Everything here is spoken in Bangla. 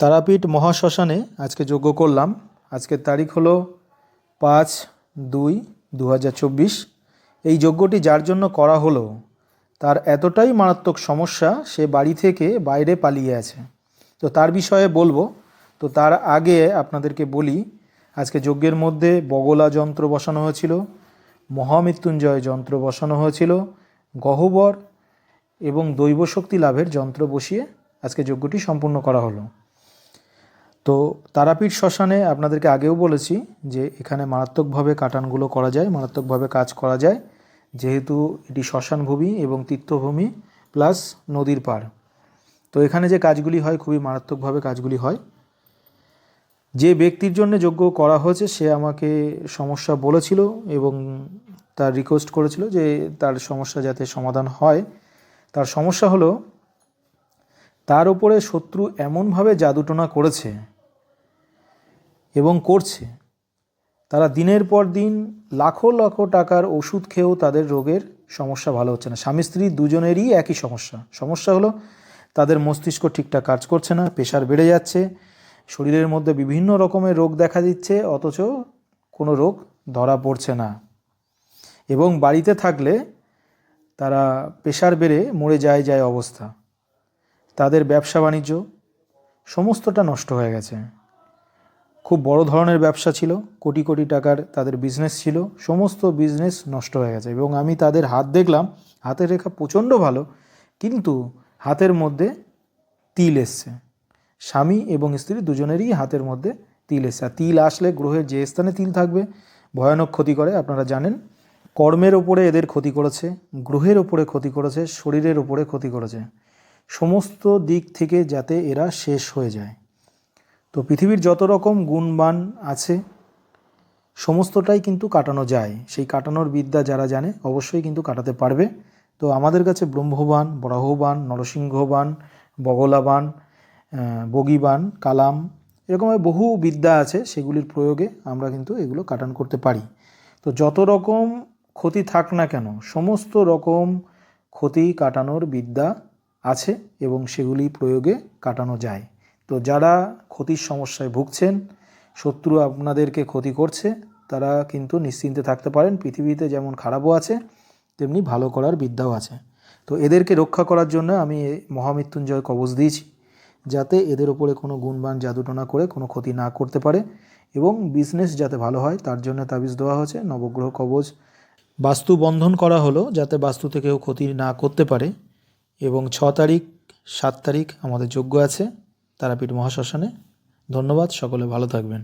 তারাপীঠ মহাশ্মশানে আজকে যজ্ঞ করলাম। আজকের তারিখ হলো পাঁচ দুই দু এই যজ্ঞটি যার জন্য করা হলো, তার এতটাই মারাত্মক সমস্যা, সে বাড়ি থেকে বাইরে পালিয়ে আছে। তো তার বিষয়ে বলব, তো তার আগে আপনাদেরকে বলি, আজকে যজ্ঞের মধ্যে বগলা যন্ত্র বসানো হয়েছিল, মহামৃত্যুঞ্জয় যন্ত্র বসানো হয়েছিল, গহ্বর এবং দৈব শক্তি লাভের যন্ত্র বসিয়ে আজকে যজ্ঞটি সম্পূর্ণ করা হলো। তো তারাপীঠ শ্মশানে আপনাদেরকে আগেও বলেছি যে এখানে মারাত্মকভাবে কাটানগুলো করা যায়, মারাত্মকভাবে কাজ করা যায়, যেহেতু এটি শ্মশান ভূমি এবং তীর্থভূমি প্লাস নদীর পাড়। তো এখানে যে কাজগুলি হয়, খুবই মারাত্মকভাবে কাজগুলি হয়। যে ব্যক্তির জন্য যোগ্য করা হয়েছে, সে আমাকে সমস্যা বলেছিল এবং তার রিকোয়েস্ট করেছিল যে তার সমস্যা যাতে সমাধান হয়। তার সমস্যা হলো, তার উপরে শত্রু এমনভাবে জাদুটোনা করেছে এবং করছে। তারা দিনের পর দিন লাখো লাখো টাকার ওষুধ খেয়েও তাদের রোগের সমস্যা ভালো হচ্ছে না। স্বামী স্ত্রী দুজনেরই একই সমস্যা। সমস্যা হলো তাদের মস্তিষ্ক ঠিকঠাক কাজ করছে না, প্রেশার বেড়ে যাচ্ছে, শরীরের মধ্যে বিভিন্ন রকমের রোগ দেখা দিচ্ছে, অথচ কোনো রোগ ধরা পড়ছে না। এবং বাড়িতে থাকলে তারা প্রেশার বেড়ে মরে যায় যায় অবস্থা। তাদের ব্যবসা বাণিজ্য সমস্তটা নষ্ট হয়ে গেছে। খুব বড় ধরনের ব্যবসা ছিল, কোটি কোটি টাকার তাদের বিজনেস ছিল, সমস্ত বিজনেস নষ্ট হয়ে গেছে এবং আমি তাদের হাত দেখলাম হাতের রেখা প্রচণ্ড ভালো, কিন্তু হাতের মধ্যে তিল এসছে। স্বামী এবং স্ত্রী দুজনেরই হাতের মধ্যে তিল এসছে। আর তিল আসলে গ্রহের যে স্থানে তিল থাকবে, ভয়ানক ক্ষতি করে, আপনারা জানেন। কর্মের ওপরে এদের ক্ষতি করেছে, গ্রহের ওপরে ক্ষতি করেছে, শরীরের ওপরে ক্ষতি করেছে। সমস্ত দিক থেকে যাতে এরা শেষ হয়ে যায়। তো পৃথিবীর যত রকম গুণবান আছে, সমস্তটাই কিন্তু কাটানো যায়। সেই কাটানোর বিদ্যা যারা জানে, অবশ্যই কিন্তু কাটাতে পারবে। তো আমাদের কাছে ব্রহ্মবান, বরাহবান, নরসিংহবান, বগলাবান বগিবান, কালাম এরকমভাবে বহু বিদ্যা আছে, সেগুলির প্রয়োগে আমরা কিন্তু এগুলো কাটান করতে পারি। তো যত রকম ক্ষতি থাক না কেন, সমস্ত রকম ক্ষতি কাটানোর বিদ্যা আছে এবং সেগুলি প্রয়োগে কাটানো যায়। তো যারা ক্ষতির সমস্যায় ভুগছেন, শত্রু আপনাদেরকে ক্ষতি করছে, তারা কিন্তু নিশ্চিন্তে থাকতে পারেন। পৃথিবীতে যেমন খারাপও আছে, তেমনি ভালো করার বিদ্যাও আছে। তো এদেরকে রক্ষা করার জন্য আমি মহামৃত্যুঞ্জয় কবচ দিয়েছি, যাতে এদের ওপরে কোনো গুণবান জাদুটনা করে কোনো ক্ষতি না করতে পারে এবং বিজনেস যাতে ভালো হয়, তার জন্য তাবিজ দেওয়া হয়েছে। নবগ্রহ কবচ বাস্তু বন্ধন করা হলো, যাতে বাস্তু থেকেও ক্ষতি না করতে পারে এবং ছ তারিখ, সাত তারিখ আমাদের যোগ্য আছে। তারাপীঠ মহাশ্মশানে। ধন্যবাদ সকলে ভালো থাকবেন।